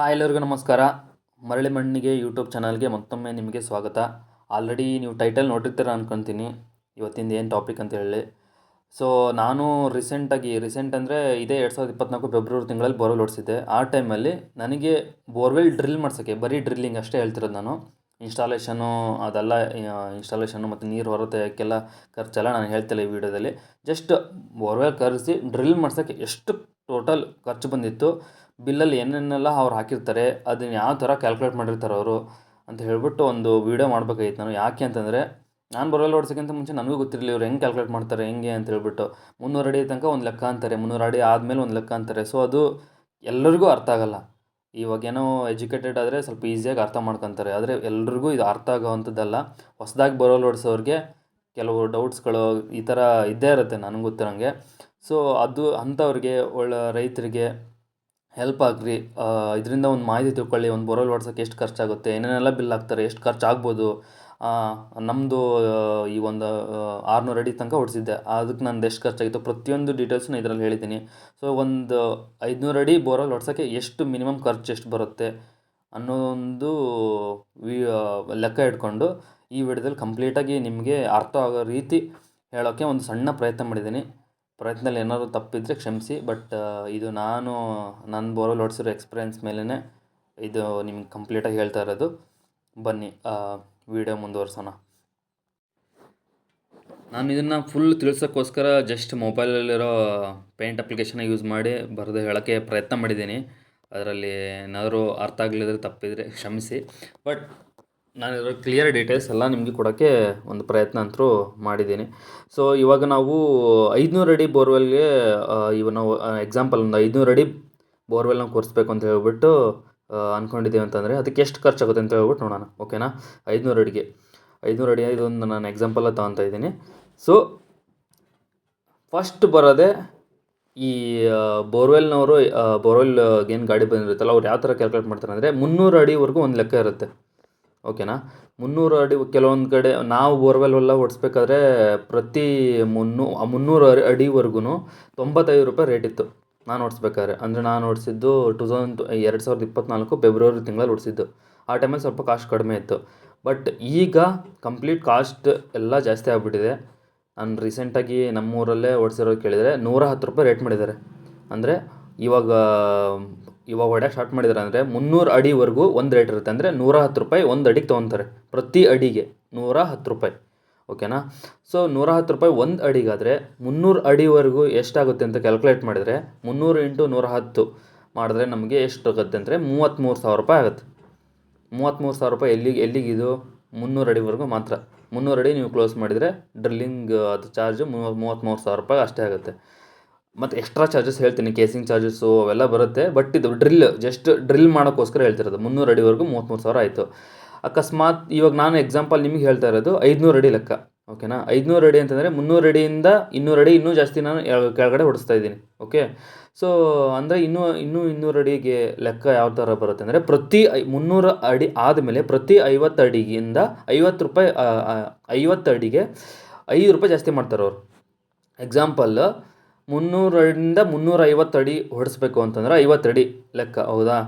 Hi ಎಲ್ಲರಿಗೂ ನಮಸ್ಕಾರ. ಮರಳಿ ಮಣ್ಣಿಗೆ ಯೂಟ್ಯೂಬ್ ಚಾನಲ್ಗೆ ಮತ್ತೊಮ್ಮೆ ನಿಮಗೆ ಸ್ವಾಗತ. ಆಲ್ರೆಡಿ ನೀವು ಟೈಟಲ್ ನೋಡಿರ್ತೀರ ಅನ್ಕೊತೀನಿ. ಇವತ್ತಿಂದ ಏನು ಟಾಪಿಕ್ ಅಂತ ಹೇಳಿ. ಸೊ ನಾನು ರೀಸೆಂಟಾಗಿ ರೀಸೆಂಟ್ ಅಂದರೆ ಇದೇ ಎರಡು ಸಾವಿರದ ಇಪ್ಪತ್ನಾಲ್ಕು ಫೆಬ್ರವರಿ ತಿಂಗಳಲ್ಲಿ ಬೋರ್ವೆಲ್ ಓಡಿಸಿದ್ದೆ. ಆ ಟೈಮಲ್ಲಿ ನನಗೆ ಬೋರ್ವೆಲ್ ಡ್ರಿಲ್ ಮಾಡ್ಸೋಕ್ಕೆ, ಬರೀ ಡ್ರಿಲ್ಲಿಂಗ್ ಅಷ್ಟೇ ಹೇಳ್ತಿರೋದು ನಾನು. ಇನ್ಸ್ಟಾಲೇಷನು ಅದೆಲ್ಲ ಇನ್ಸ್ಟಾಲೇಷನು ಮತ್ತು ನೀರು ಹೊರ ಖರ್ಚೆಲ್ಲ ನಾನು ಹೇಳ್ತಿಲ್ಲ ಈ ವಿಡಿಯೋದಲ್ಲಿ ಜಸ್ಟ್ ಬೋರ್ವೆಲ್ ಕರೆಸಿ ಡ್ರಿಲ್ ಮಾಡ್ಸೋಕ್ಕೆ ಎಷ್ಟು ಟೋಟಲ್ ಖರ್ಚು ಬಂದಿತ್ತು. ಬಿಲ್ಲಲ್ಲಿ ಏನೇನೆಲ್ಲ ಅವ್ರು ಹಾಕಿರ್ತಾರೆ, ಅದನ್ನು ಯಾವ ಥರ ಕ್ಯಾಲ್ಕುಲೇಟ್ ಮಾಡಿರ್ತಾರೆ ಅವರು ಅಂತ ಹೇಳ್ಬಿಟ್ಟು ಒಂದು ವೀಡಿಯೋ ಮಾಡ್ಬೇಕಾಗಿತ್ತು ನಾನು. ಯಾಕೆ ಅಂತಂದರೆ, ನಾನು ಬರೋಲ್ಲ ಓಡಿಸೋಕ್ಕಿಂತ ಮುಂಚೆ ನನಗೂ ಗೊತ್ತಿರಲಿಲ್ಲ ಇವ್ರು ಹೆಂಗೆ ಕ್ಯಾಲ್ಕುಲೇಟ್ ಮಾಡ್ತಾರೆ, ಹೆಂಗೆ ಅಂತ ಹೇಳ್ಬಿಟ್ಟು. ಮುನ್ನೂರು ಅಡಿ ತನಕ ಒಂದು ಲೆಕ್ಕ ಅಂತಾರೆ, ಮುನ್ನೂರು ಅಡಿ ಆದಮೇಲೆ ಒಂದು ಲೆಕ್ಕ ಅಂತಾರೆ. ಸೊ ಅದು ಎಲ್ಲರಿಗೂ ಅರ್ಥ ಆಗಲ್ಲ. ಇವಾಗೇನೋ ಎಜುಕೇಟೆಡ್ ಆದರೆ ಸ್ವಲ್ಪ ಈಸಿಯಾಗಿ ಅರ್ಥ ಮಾಡ್ಕೊತಾರೆ. ಆದರೆ ಎಲ್ರಿಗೂ ಇದು ಅರ್ಥ ಆಗೋವಂಥದ್ದಲ್ಲ. ಹೊಸದಾಗಿ ಬರೋಲ್ಲ ಓಡಿಸೋರಿಗೆ ಕೆಲವು ಡೌಟ್ಸ್ಗಳು ಈ ಥರ ಇದ್ದೇ ಇರುತ್ತೆ, ನನಗೆ ಗೊತ್ತಿರೋಂಗೆ. ಸೊ ಅದು ಅಂಥವ್ರಿಗೆ, ಒಳ್ಳೆ ರೈತರಿಗೆ ಹೆಲ್ಪ್ ಆಗ್ರಿ. ಇದರಿಂದ ಒಂದು ಮಾಹಿತಿ ತಿಳ್ಕೊಳ್ಳಿ, ಒಂದು ಬೋರ್ವೆಲ್ ಹೊಡ್ಸೋಕ್ಕೆ ಎಷ್ಟು ಖರ್ಚಾಗುತ್ತೆ, ಏನೇನೆಲ್ಲ ಬಿಲ್ ಹಾಕ್ತಾರೆ ಎಷ್ಟು ಖರ್ಚು ಆಗ್ಬೋದು ನಮ್ಮದು ಈ ಒಂದು ಆರುನೂರು ಅಡಿ ತನಕ ಹೊಡ್ಸಿದ್ದೆ ಅದಕ್ಕೆ ನಂದು ಎಷ್ಟು ಖರ್ಚಾಗಿತ್ತು ಪ್ರತಿಯೊಂದು ಡೀಟೇಲ್ಸ್ನ ಇದರಲ್ಲಿ ಹೇಳಿದ್ದೀನಿ. ಸೊ ಒಂದು ಐದುನೂರು ಅಡಿ ಬೋರ್ವೆಲ್ ಹೊಡ್ಸೋಕ್ಕೆ ಎಷ್ಟು ಮಿನಿಮಮ್ ಖರ್ಚು ಎಷ್ಟು ಬರುತ್ತೆ ಅನ್ನೋ ಒಂದು ವಿ ಲೆಕ್ಕ ಇಟ್ಕೊಂಡು ಈ ವಿಡಿಯೋದಲ್ಲಿ ಕಂಪ್ಲೀಟಾಗಿ ನಿಮಗೆ ಅರ್ಥ ಆಗೋ ರೀತಿ ಹೇಳೋಕ್ಕೆ ಒಂದು ಸಣ್ಣ ಪ್ರಯತ್ನ ಮಾಡಿದ್ದೀನಿ. ಪ್ರಯತ್ನದಲ್ಲಿ ಏನಾದರೂ ತಪ್ಪಿದ್ದರೆ ಕ್ಷಮಿಸಿ ಬಟ್ ಇದು ನಾನು, ನನ್ನ ಬೋರ್ವೆಲ್ ಓಡಿಸಿರೋ ಎಕ್ಸ್ಪೀರಿಯೆನ್ಸ್ ಮೇಲೇ ಇದು ನಿಮ್ಗೆ ಕಂಪ್ಲೀಟಾಗಿ ಹೇಳ್ತಾ ಇರೋದು. ಬನ್ನಿ ವಿಡಿಯೋ ಮುಂದುವರ್ಸೋಣ. ನಾನು ಇದನ್ನು ಫುಲ್ ತಿಳಿಸೋಕ್ಕೋಸ್ಕರ ಜಸ್ಟ್ ಮೊಬೈಲಲ್ಲಿರೋ ಪೇಂಟ್ ಅಪ್ಲಿಕೇಶನ್ನ ಯೂಸ್ ಮಾಡಿ ಬರೆದು ಹೇಳೋಕ್ಕೆ ಪ್ರಯತ್ನ ಮಾಡಿದ್ದೀನಿ. ಅದರಲ್ಲಿ ಏನಾದರೂ ಅರ್ಥ ಆಗಲಿದ್ರೆ ತಪ್ಪಿದರೆ ಕ್ಷಮಿಸಿ. ಬಟ್ ನಾನು ಇದರ ಕ್ಲಿಯರ್ ಡೀಟೇಲ್ಸ್ ಎಲ್ಲ ನಿಮಗೆ ಕೊಡೋಕ್ಕೆ ಒಂದು ಪ್ರಯತ್ನ ಅಂತೂ ಮಾಡಿದ್ದೀನಿ. ಸೊ ಇವಾಗ ನಾವು ಐದುನೂರು ಅಡಿ ಬೋರ್ವೆಲ್ಗೆ ಇವಾಗ ನಾವು ಎಕ್ಸಾಂಪಲ್ ಒಂದು ಐದುನೂರು ಅಡಿ ಬೋರ್ವೆಲ್ನ ಕೊರೆಸ್ಬೇಕು ಅಂತ ಹೇಳ್ಬಿಟ್ಟು ಅಂದ್ಕೊಂಡಿದ್ದೀವಿ ಅಂತಂದರೆ ಅದಕ್ಕೆ ಎಷ್ಟು ಖರ್ಚಾಗುತ್ತೆ ಅಂತ ಹೇಳ್ಬಿಟ್ಟು ನೋಡೋಣ, ಓಕೆನಾ? ಐದುನೂರು ಅಡಿಗೆ. ಐದುನೂರು ಅಡಿ ಇದೊಂದು ನಾನು ಎಕ್ಸಾಂಪಲ್ಲ ತೊಗೊತಾ ಇದ್ದೀನಿ. ಸೊ ಫಸ್ಟ್ ಬರೋದೇ ಈ ಬೋರ್ವೆಲ್ನವರು ಬೋರ್ವೆಲ್ ಏನು ಗಾಡಿ ಬಂದಿರುತ್ತಲ್ಲ ಅವ್ರು ಯಾವ ಥರ ಕ್ಯಾಲ್ಕುಲೇಟ್ ಮಾಡ್ತಾರೆ ಅಂದರೆ ಮುನ್ನೂರು ಅಡಿವರೆಗೂ ಒಂದು ಲೆಕ್ಕ ಇರುತ್ತೆ. ಓಕೆನಾ? ಮುನ್ನೂರು ಅಡಿ ಕೆಲವೊಂದು ಕಡೆ ನಾವು ಬೋರ್ವೆಲ್ ಎಲ್ಲ ಹೊಡ್ಸ್ಬೇಕಾದ್ರೆ ಪ್ರತಿ ಮುನ್ನೂ ಮುನ್ನೂರು ಅಡಿವರೆಗೂ ತೊಂಬತ್ತೈದು ರೂಪಾಯಿ ರೇಟ್ ಇತ್ತು ನಾನು ಹೊಡ್ಸ್ಬೇಕಾದ್ರೆ ಅಂದರೆ ನಾನು ಹೊಡ್ಸಿದ್ದು ಟು ತೌಸಂಡ್ ಎರಡು ಸಾವಿರದ ಇಪ್ಪತ್ತ್ನಾಲ್ಕು ಫೆಬ್ರವರಿ ತಿಂಗಳಲ್ಲಿ ಹೊಡ್ಸಿದ್ದು ಆ ಟೈಮಲ್ಲಿ ಸ್ವಲ್ಪ ಕಾಸ್ಟ್ ಕಡಿಮೆ ಇತ್ತು. ಬಟ್ ಈಗ ಕಂಪ್ಲೀಟ್ ಕಾಸ್ಟ್ ಎಲ್ಲ ಜಾಸ್ತಿ ಆಗಿಬಿಟ್ಟಿದೆ. ನಾನು ರೀಸೆಂಟಾಗಿ ನಮ್ಮೂರಲ್ಲೇ ಓಡಿಸಿರೋದು ಕೇಳಿದರೆ ನೂರ ಹತ್ತು ರೂಪಾಯಿ ರೇಟ್ ಮಾಡಿದ್ದಾರೆ. ಅಂದರೆ ಇವಾಗ ಇವಾಗ ಹೊಡ್ಯಕ್ಕೆ ಸ್ಟಾರ್ಟ್ ಮಾಡಿದ್ದಾರೆ ಅಂದರೆ ಮುನ್ನೂರು ಅಡಿವರೆಗೂ ಒಂದು ರೇಟ್ ಇರುತ್ತೆ ಅಂದರೆ ನೂರ ಹತ್ತು ರೂಪಾಯಿ ಒಂದು ಅಡಿಗೆ ತೊಗೊತಾರೆ ಪ್ರತಿ ಅಡಿಗೆ. ನೂರ ಹತ್ತು ರೂಪಾಯಿ. ಓಕೆನಾ ಸೊ ನೂರ ಹತ್ತು ರೂಪಾಯಿ ಒಂದು ಅಡಿಗಾದರೆ ಮುನ್ನೂರು ಅಡಿವರೆಗೂ ಎಷ್ಟಾಗುತ್ತೆ ಅಂತ ಕ್ಯಾಲ್ಕುಲೇಟ್ ಮಾಡಿದರೆ ಮುನ್ನೂರು ಇಂಟು ನೂರ ಹತ್ತು ಮಾಡಿದ್ರೆ ನಮಗೆ ಎಷ್ಟು ಆಗುತ್ತೆ ಅಂದರೆ ಮೂವತ್ತ್ಮೂರು ಸಾವಿರ ರೂಪಾಯಿ ಆಗುತ್ತೆ. ಮೂವತ್ತ್ಮೂರು ಸಾವಿರ ರೂಪಾಯಿ ಎಲ್ಲಿಗೆ ಎಲ್ಲಿಗಿದು ಮುನ್ನೂರು ಅಡಿವರೆಗೂ ಮಾತ್ರ. ಮುನ್ನೂರು ಅಡಿ ನೀವು ಕ್ಲೋಸ್ ಮಾಡಿದರೆ ಡ್ರಿಲ್ಲಿಂಗ್ ಅದು ಚಾರ್ಜು ಮೂವತ್ತ್ಮೂರು ಸಾವಿರ ರೂಪಾಯಿ ಅಷ್ಟೇ ಆಗುತ್ತೆ. ಮತ್ತು ಎಕ್ಸ್ಟ್ರಾ ಚಾರ್ಜಸ್ ಹೇಳ್ತೀನಿ ಕೇಸಿಂಗ್ ಚಾರ್ಜಸ್ಸು ಅವೆಲ್ಲ ಬರುತ್ತೆ. ಬಟ್ ಇದು ಡ್ರಿಲ್ ಜಸ್ಟ್ ಡ್ರಿಲ್ ಮಾಡೋಕ್ಕೋಸ್ಕರ ಹೇಳ್ತಿರೋದು. ಮುನ್ನೂರು ಅಡಿವರೆಗೂ ಮೂವತ್ತ್ಮೂರು ಸಾವಿರ ಆಯಿತು. ಅಕಸ್ಮಾತ್ ಇವಾಗ ನಾನು ಎಕ್ಸಾಂಪಲ್ ನಿಮಗೆ ಹೇಳ್ತಾ ಇರೋದು ಐದುನೂರು ಅಡಿ ಲೆಕ್ಕ ಓಕೆನಾ ಐದುನೂರು ಅಡಿ ಅಂತಂದರೆ ಮುನ್ನೂರು ಅಡಿಯಿಂದ ಇನ್ನೂರು ಅಡಿ, ಇನ್ನೂ ಜಾಸ್ತಿ ನಾನು ಕೆಳಗಡೆ ಹೊಡಿಸ್ತಾ ಇದ್ದೀನಿ ಓಕೆ ಸೊ ಅಂದರೆ ಇನ್ನೂ ಇನ್ನೂ ಇನ್ನೂರು ಅಡಿಗೆ ಲೆಕ್ಕ ಯಾವ ಥರ ಬರುತ್ತೆ ಅಂದರೆ ಪ್ರತಿ ಐ, ಮುನ್ನೂರು ಅಡಿ ಆದಮೇಲೆ ಪ್ರತಿ ಐವತ್ತು ಅಡಿಗಿಂದ ಐವತ್ತು ರೂಪಾಯಿ ಐವತ್ತು ಅಡಿಗೆ ಐದು ರೂಪಾಯಿ ಜಾಸ್ತಿ ಮಾಡ್ತಾರೆ ಅವರು. ಎಕ್ಸಾಂಪಲ್ ಮುನ್ನೂರರಿಂದ ಮುನ್ನೂರ ಐವತ್ತು ಅಡಿ ಹೊಡೆಸ್ಬೇಕು ಅಂತಂದ್ರೆ ಐವತ್ತು ಅಡಿ ಲೆಕ್ಕ, ಹೌದಾ?